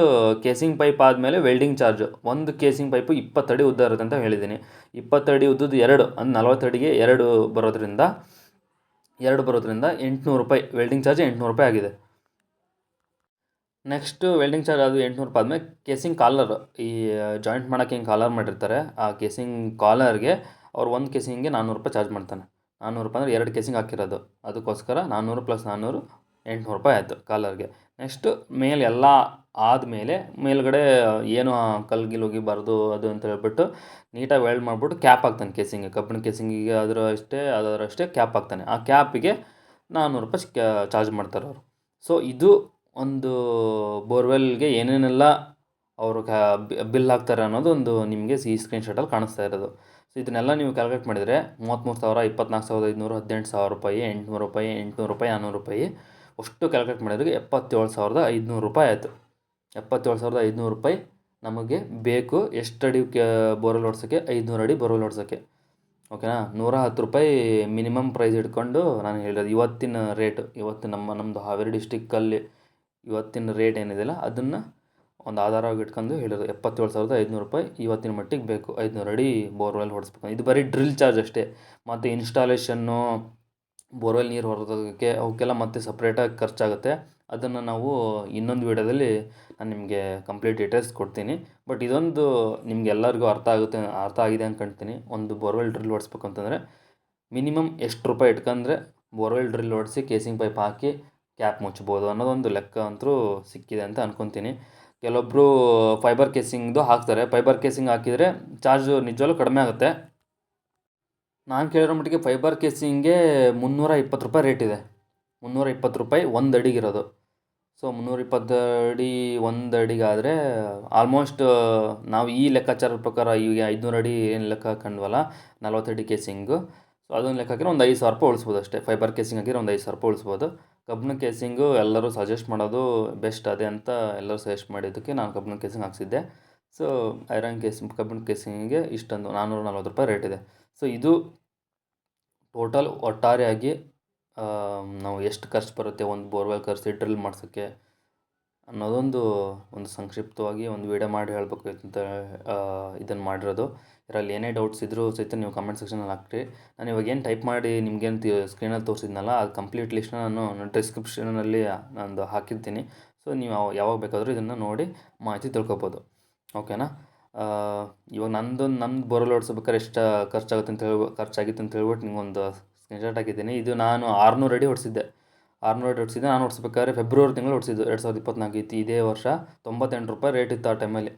ಕೇಸಿಂಗ್ ಪೈಪ್ ಆದಮೇಲೆ ವೆಲ್ಡಿಂಗ್ ಚಾರ್ಜ್ ಒಂದು ಕೇಸಿಂಗ್ ಪೈಪು ಇಪ್ಪತ್ತಡಿ ಉದ್ದ ಇರುತ್ತೆ ಅಂತ ಹೇಳಿದ್ದೀನಿ ಇಪ್ಪತ್ತಡಿ ಉದ್ದದ್ದು ಎರಡು ಅಂದ್ರೆ ನಲ್ವತ್ತಡಿಗೆ ಎರಡು ಬರೋದ್ರಿಂದ ಎರಡು ಬರೋದ್ರಿಂದ ಎಂಟುನೂರು ರೂಪಾಯಿ ವೆಲ್ಡಿಂಗ್ ಚಾರ್ಜ್ ಎಂಟುನೂರು ರೂಪಾಯಿ ಆಗಿದೆ. ನೆಕ್ಸ್ಟು ವೆಲ್ಡಿಂಗ್ ಚಾರ್ಜ್ ಅದು ಎಂಟುನೂರು ರೂಪಾಯಿ ಆದಮೇಲೆ ಕೇಸಿಂಗ್ ಕಾಲರ್ ಈ ಜಾಯಿಂಟ್ ಮಾಡೋಕ್ಕೆ ಹಿಂಗೆ ಕಾಲರ್ ಮಾಡಿರ್ತಾರೆ. ಆ ಕೇಸಿಂಗ್ ಕಾಲರ್ಗೆ ಅವ್ರು ಒಂದು ಕೇಸಿಂಗ್ಗೆ ನಾನ್ನೂರು ರೂಪಾಯಿ ಚಾರ್ಜ್ ಮಾಡ್ತಾನೆ. ನಾನ್ನೂರು ರೂಪಾಯಿ ಅಂದರೆ ಎರಡು ಕೇಸಿಂಗ್ ಹಾಕಿರೋದು. ಅದಕ್ಕೋಸ್ಕರ ನಾನ್ನೂರು ಪ್ಲಸ್ ನಾನ್ನೂರು ಎಂಟುನೂರು ರೂಪಾಯಿ ಆಯಿತು ಕಾಲರ್ಗೆ. ನೆಕ್ಸ್ಟು ಮೇಲೆ ಎಲ್ಲ ಆದಮೇಲೆ ಮೇಲುಗಡೆ ಏನು ಕಲ್ಲು ಗಿಲ್ಲು ಅದು ಅಂತ ಹೇಳ್ಬಿಟ್ಟು ನೀಟಾಗಿ ವೆಲ್ಡ್ ಮಾಡಿಬಿಟ್ಟು ಕ್ಯಾಪ್ ಹಾಕ್ತಾನೆ ಕೇಸಿಂಗ್. ಕಬ್ಬಿಣ ಕೇಸಿಂಗಿಗೆ ಅದರ ಅಷ್ಟೇ ಅದರ ಅಷ್ಟೇ ಕ್ಯಾಪ್ ಹಾಕ್ತಾನೆ. ಆ ಕ್ಯಾಪಿಗೆ ನಾನ್ನೂರು ರೂಪಾಯಿ ಚಾರ್ಜ್ ಮಾಡ್ತಾರೆ ಅವರು. ಸೊ ಇದು ಒಂದು ಬೋರ್ವೆಲ್ಗೆ ಏನೇನೆಲ್ಲ ಅವರು ಬಿಲ್ ಹಾಕ್ತಾರೆ ಅನ್ನೋದು ಒಂದು ನಿಮಗೆ ಈ ಸ್ಕ್ರೀನ್ ಶಾಟಲ್ಲಿ ಕಾಣಿಸ್ತಾ ಇರೋದು. ಸೊ ಇದನ್ನೆಲ್ಲ ನೀವು ಕ್ಯಾಲ್ಕುಲೇಟ್ ಮಾಡಿದರೆ ಮೂವತ್ತ್ಮೂರು ಸಾವಿರ, ಇಪ್ಪತ್ನಾಲ್ಕು ಸಾವಿರದ ಐದುನೂರು, ಹದಿನೆಂಟು ಸಾವಿರ ರೂಪಾಯಿ, ಎಂಟುನೂರು ರೂಪಾಯಿ ಎಂಟುನೂರು ರೂಪಾಯಿ ನಾನ್ನೂರು ರೂಪಾಯಿ ಅಷ್ಟು ಕ್ಯಾಲ್ಕುಲೇಟ್ ಮಾಡಿದ್ರೆ ಎಪ್ಪತ್ತೇಳು ಸಾವಿರದ ಐದುನೂರು ರೂಪಾಯಿ ಆಯಿತು. ಎಪ್ಪತ್ತೇಳು ಸಾವಿರದ ಐದುನೂರು ರೂಪಾಯಿ ನಮಗೆ ಬೇಕು ಎಷ್ಟು ಅಡಿ ಕೆ ಬೋರ್ವೆಲ್ ಹೊಡ್ಸೋಕ್ಕೆ ಐದುನೂರು ಅಡಿ ಬೋರ್ವೆಲ್ ಹೊಡ್ಸೋಕ್ಕೆ ಓಕೆನಾ ನೂರ ಹತ್ತು ರೂಪಾಯಿ ಮಿನಿಮಮ್ ಪ್ರೈಸ್ ಇಟ್ಕೊಂಡು ನಾನು ಹೇಳಿರೋದು ಇವತ್ತಿನ ರೇಟ್ ಇವತ್ತು ನಮ್ಮ ನಮ್ಮದು ಹಾವೇರಿ ಡಿಸ್ಟಿಕ್ಕಲ್ಲಿ ಇವತ್ತಿನ ರೇಟ್ ಏನಿದೆಯಲ್ಲ, ಅದನ್ನು ಒಂದು ಆಧಾರವಾಗಿ ಇಟ್ಕೊಂಡು ಹೇಳಿದ್ರು ಎಪ್ಪತ್ತೇಳು ಸಾವಿರದ ಐದುನೂರು ರೂಪಾಯಿ ಇವತ್ತಿನ ಮಟ್ಟಿಗೆ ಬೇಕು. ಐದುನೂರು ಅಡಿ ಬೋರ್ವೆಲ್ ಹೊಡೆಸ್ಬೇಕು ಇದು ಬರೀ ಡ್ರಿಲ್ ಚಾರ್ಜ್ ಅಷ್ಟೇ. ಮತ್ತು ಇನ್ಸ್ಟಾಲೇಷನ್ನು ಬೋರ್ವೆಲ್ ನೀರು ಹೊರದೋಗೋಕ್ಕೆ ಅವಕ್ಕೆಲ್ಲ ಮತ್ತೆ ಸಪ್ರೇಟಾಗಿ ಖರ್ಚಾಗುತ್ತೆ. ಅದನ್ನು ನಾವು ಇನ್ನೊಂದು ವೀಡಿಯೋದಲ್ಲಿ ನಾನು ನಿಮಗೆ ಕಂಪ್ಲೀಟ್ ಡೀಟೇಲ್ಸ್ ಕೊಡ್ತೀನಿ. ಬಟ್ ಇದೊಂದು ನಿಮ್ಗೆಲ್ಲರಿಗೂ ಅರ್ಥ ಆಗುತ್ತೆ, ಅರ್ಥ ಆಗಿದೆ ಅಂದ್ಕೊಳ್ತೀನಿ ಒಂದು ಬೋರ್ವೆಲ್ ಡ್ರಿಲ್ ಹೊಡ್ಸ್ಬೇಕು ಮಿನಿಮಮ್ ಎಷ್ಟು ರೂಪಾಯಿ ಇಟ್ಕೊಂಡ್ರೆ ಬೋರ್ವೆಲ್ ಡ್ರಿಲ್ ಹೊಡೆಸಿ ಕೇಸಿಂಗ್ ಪೈಪ್ ಹಾಕಿ ಕ್ಯಾಪ್ ಮುಚ್ಬೋದು ಅನ್ನೋದೊಂದು ಲೆಕ್ಕ ಅಂತೂ ಸಿಕ್ಕಿದೆ ಅಂತ ಅಂದ್ಕೊತೀನಿ ಕೆಲವೊಬ್ಬರು ಫೈಬರ್ ಕೇಸಿಂಗ್ದು ಹಾಕ್ತಾರೆ. ಫೈಬರ್ ಕೇಸಿಂಗ್ ಹಾಕಿದರೆ ಚಾರ್ಜು ನಿಜವಾಗ್ಲೂ ಕಡಿಮೆ ಆಗುತ್ತೆ. ನಾನು ಕೇಳಿರೋ ಮಟ್ಟಿಗೆ ಫೈಬರ್ ಕೇಸಿಂಗ್ಗೆ ಮುನ್ನೂರ ಇಪ್ಪತ್ತು ರೂಪಾಯಿ ರೇಟ್ ಇದೆ. ಮುನ್ನೂರ ಇಪ್ಪತ್ತು ರೂಪಾಯಿ ಒಂದು ಅಡಿಗಿರೋದು. ಸೊ ಮುನ್ನೂರ ಇಪ್ಪತ್ತು ಅಡಿ, ಒಂದು ಅಡಿಗಾದರೆ ಆಲ್ಮೋಸ್ಟ್ ನಾವು ಈ ಲೆಕ್ಕಾಚಾರದ ಪ್ರಕಾರ ಈಗ ಐದುನೂರು ಅಡಿ ಏನು ಲೆಕ್ಕ ಹಾಕೊಂಡ್ವಲ್ಲ, ನಲ್ವತ್ತು ಅಡಿ ಕೇಸಿಂಗು ಸೊ ಅದನ್ನು ಲೆಕ್ಕ ಹಾಕಿದ್ರೆ ಒಂದು ಐದು ಸಾವಿರ ರೂಪಾಯಿ ಉಳಿಸ್ಬೋದು ಅಷ್ಟೇ. ಫೈಬರ್ ಕೇಸಿಂಗ್ ಹಾಕಿದ್ರೆ ಒಂದು ಐದು ಸಾವಿರ ರೂಪಾಯಿ ಉಳಿಸ್ಬೋದು. ಕಬ್ಬಿಣ ಕೇಸಿಂಗು ಎಲ್ಲರೂ ಸಜೆಸ್ಟ್ ಮಾಡೋದು ಬೆಸ್ಟ್ ಅದೇ ಅಂತ ಎಲ್ಲರೂ ಸಜೆಸ್ಟ್ ಮಾಡಿದ್ದಕ್ಕೆ ನಾನು ಕಬ್ಬಿಣ ಕೇಸಿಂಗ್ ಹಾಕ್ಸಿದ್ದೆ. ಸೊ, ಐರನ್ ಕೇಸಿಂಗ್ ಕಬ್ಬಿಣ ಕೇಸಿಂಗಿಗೆ ಇಷ್ಟೊಂದು ನಾನ್ನೂರ ನಲ್ವತ್ತು ರೂಪಾಯಿ ರೇಟ್ ಇದೆ. ಸೊ, ಇದು ಟೋಟಲ್ ಒಟ್ಟಾರೆಯಾಗಿ ನಾವು ಎಷ್ಟು ಖರ್ಚು ಬರುತ್ತೆ, ಒಂದು ಬೋರ್ವೆಲ್ ಖರ್ಚು ಡ್ರಿಲ್ ಮಾಡ್ಸೋಕ್ಕೆ ಅನ್ನೋದೊಂದು, ಒಂದು ಸಂಕ್ಷಿಪ್ತವಾಗಿ ಒಂದು ವಿಡಿಯೋ ಮಾಡಿ ಹೇಳಬೇಕು ಅಂತ ಇದನ್ನು ಮಾಡಿರೋದು. ಇದರಲ್ಲಿ ಏನೇ ಡೌಟ್ಸ್ ಇದ್ದರೂ ಸಹಿತ ನೀವು ಕಮೆಂಟ್ ಸೆಕ್ಷನಲ್ಲಿ ಹಾಕ್ರಿ. ನಾನು ಇವಾಗ ಏನು ಟೈಪ್ ಮಾಡಿ ನಿಮ್ಗೇನು ಸ್ಕ್ರೀನಲ್ಲಿ ತೋರಿಸಿದ್ನಲ್ಲ, ಅದು ಕಂಪ್ಲೀಟ್ ಲಿಸ್ಟ್ನ ನಾನು ಡಿಸ್ಕ್ರಿಪ್ಷನಲ್ಲಿ ನಂದು ಹಾಕಿರ್ತೀನಿ. ಸೊ, ನೀವು ಯಾವ- ಯಾವಾಗ ಬೇಕಾದರೂ ಇದನ್ನು ನೋಡಿ ಮಾಹಿತಿ ತಿಳ್ಕೊಬೋದು. ಓಕೆನಾ? ಇವಾಗ ನಂದು ನಂದು ಬೋರ್ವೆಲ್ ಹೊಡ್ಸ್ಬೇಕಾದ್ರೆ ಎಷ್ಟು ಖರ್ಚಾಗುತ್ತೆ ಅಂತ ಹೇಳಿ ಖರ್ಚಾಗಿತ್ತು ಅಂತ ಹೇಳ್ಬಿಟ್ಟು ನಿಮಗೊಂದು ಸ್ಕ್ರೀನ್ಶಾಟ್ ಹಾಕಿದ್ದೀನಿ. ಇದು ನಾನು ಆರುನೂರು ಅಡಿ ಹೊಡ್ಸಿದ್ದೆ ಆರುನೂರು ಅಡಿ ಹೊಡ್ಸಿದ್ದೆ ನಾನು ಹೊಡ್ಸ್ಬೇಕಾದ್ರೆ ಫೆಬ್ರವರಿ ತಿಂಗಳು ಹೊಡ್ಸಿದ್ದು ಎರಡು ಸಾವಿರದ ಇಪ್ಪತ್ನಾಲ್ಕು ಇತ್ತು ಇದೇ ವರ್ಷ. ತೊಂಬತ್ತೆಂಟು ರೂಪಾಯಿ ರೇಟ್ ಇತ್ತು ಆ ಟೈಮಲ್ಲಿ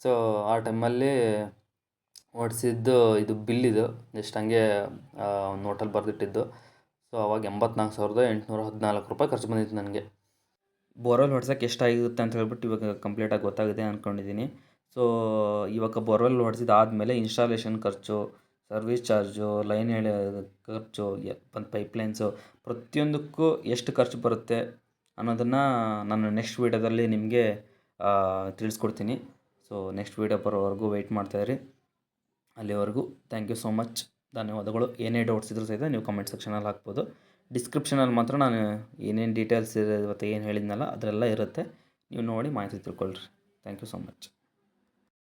ಸೊ ಆ ಟೈಮಲ್ಲಿ ಹೊಡೆಸಿದ್ದು ಇದು ಬಿಲ್ ಇದು. ಜಸ್ಟ್ ಹಂಗೆ ನೋಟಲ್ಲಿ ಬರೆದಿಟ್ಟಿದ್ದು. ಸೊ ಅವಾಗ ಎಂಬತ್ನಾಲ್ಕು ಸಾವಿರದ ಎಂಟುನೂರ ಹದಿನಾಲ್ಕು ರೂಪಾಯಿ ಖರ್ಚು ಬಂದಿತ್ತು ನನಗೆ. ಬೋರ್ವೆಲ್ ಹೊಡ್ಸೋಕೆ ಎಷ್ಟಾಗುತ್ತೆ ಅಂತ ಹೇಳ್ಬಿಟ್ಟು ಇವಾಗ ಕಂಪ್ಲೀಟಾಗಿ ಗೊತ್ತಾಗಿದೆ ಅಂದ್ಕೊಂಡಿದ್ದೀನಿ ಸೊ ಇವಾಗ ಬೋರ್ವೆಲ್ ಹೊಡ್ಸಿದ್ದು ಆದಮೇಲೆ ಇನ್ಸ್ಟಾಲೇಷನ್ ಖರ್ಚು ಸರ್ವಿಸ್ ಚಾರ್ಜು ಲೈನ್ ಎಳೆ ಖರ್ಚು ಒಂದು ಪೈಪ್ಲೈನ್ಸು ಪ್ರತಿಯೊಂದಕ್ಕೂ ಎಷ್ಟು ಖರ್ಚು ಬರುತ್ತೆ ಅನ್ನೋದನ್ನು ನಾನು ನೆಕ್ಸ್ಟ್ ವೀಡಿಯೋದಲ್ಲಿ ನಿಮಗೆ ತಿಳಿಸ್ಕೊಡ್ತೀನಿ. ಸೊ ನೆಕ್ಸ್ಟ್ ವೀಡಿಯೋ ಬರೋವರೆಗೂ ವೆಯ್ಟ್ ಮಾಡ್ತಾಯಿರಿ ಅಲ್ಲಿವರೆಗೂ ಥ್ಯಾಂಕ್ ಯು ಸೋ ಮಚ್ ಧನ್ಯವಾದಗಳು. ಏನೇ ಡೌಟ್ಸ್ ಇದ್ರೂ ಸಹಿತ ನೀವು ಕಮೆಂಟ್ ಸೆಕ್ಷನಲ್ಲಿ ಹಾಕ್ಬೋದು. ಡಿಸ್ಕ್ರಿಪ್ಷನಲ್ಲಿ ಮಾತ್ರ ನಾನು ಏನೇನು ಡೀಟೇಲ್ಸ್ ಇದೆ ಇವತ್ತು ಏನು ಹೇಳಿದ್ನಲ್ಲ, ಅದರೆಲ್ಲ ಇರುತ್ತೆ. ನೀವು ನೋಡಿ ಮಾಹಿತಿ ತಿಳ್ಕೊಳ್ರಿ. Thank you so much